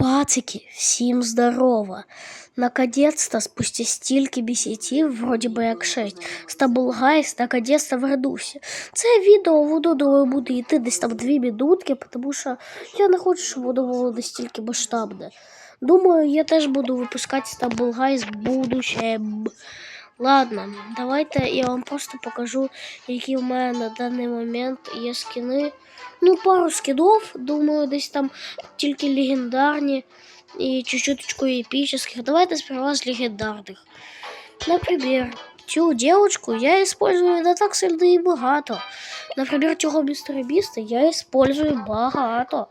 Пацики, всім здорово! Наконец-то, спустя стільки місяців, вроді би як шесть, Стаблгайс наконец-то вернувся. Це відео воно думаю, буде йти десь там дві минутки, тому що я не хочу, щоб воно було настільки масштабне. Думаю, я теж буду випускати Стаблгайс будущем. Ладно, давайте я вам просто покажу, які в мене на даний момент є скини. Ну, пару скинов, думаю, десь там тільки легендарні і чуть-чуточку епических. Давайте сперва с легендарных. Например, цю девочку я использую не так сильно і багато. Например, цього містера Біста я использую багато.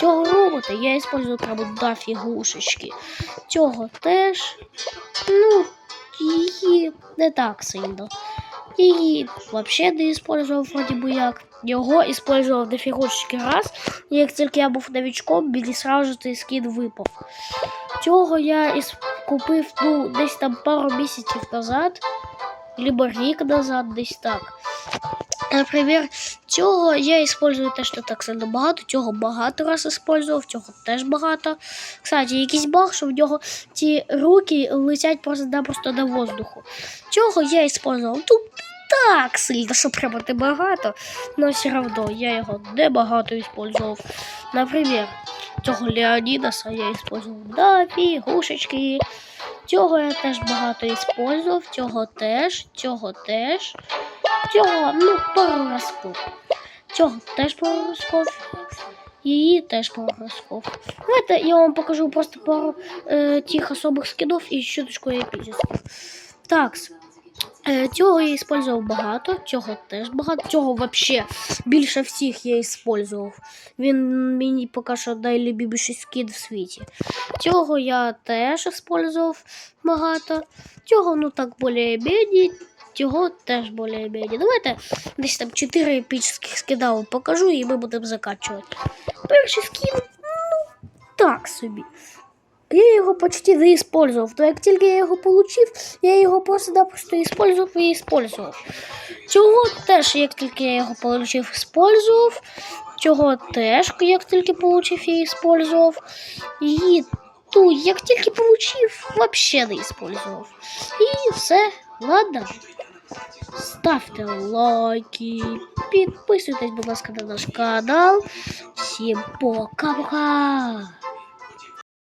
Цього робота я использую прямо до фігушечки. Цього теж, ну, її не так сильно. Її вообще не использував вроді би як. Його использував до фігурочки раз, і як тільки я був новичком, мені сразу цей скін випав. Цього я купив ну, десь там пару місяців назад, либо рік назад, десь так. Наприклад, цього я использую теж не так сильно багато, цього багато раз использував, цього теж багато. Кстати, якийсь баг, що в нього ці руки летять просто-напросто на воздуху. Цього я использував тут так сильно, що прямо не багато, але все одно я його не багато использував. Наприклад, цього Леонідаса я использував на фігушечки. Цього я теж багато использував, цього теж, цього теж, цього, ну, разков. Цього теж разков. Її теж разков. Давайте я вам покажу просто пару е, тих особих скидов і щоточку епічних. Так, Е, Цього я использував багато, цього теж багато. Цього вообще більше всіх я использував. Він мені поки що найлюбіший скид в світі. Цього я теж использував багато. Цього, ну так, більш-менш. Цього теж більш-менш. Давайте десь там 4 епічних скида вам покажу і ми будемо закачувати. Перший скін, ну, так собі. Я його почти не использовал. То як тільки я його получив, я його просто-напросто использував і использував. Цього теж, як тільки я його получив, использував. Цього теж, як тільки получив, я использував. І ту, як тільки получив, вообще не использував. І все, ладно. Ставте лайки, підписуйтесь, будь ласка, на наш канал. Всім пока-пока!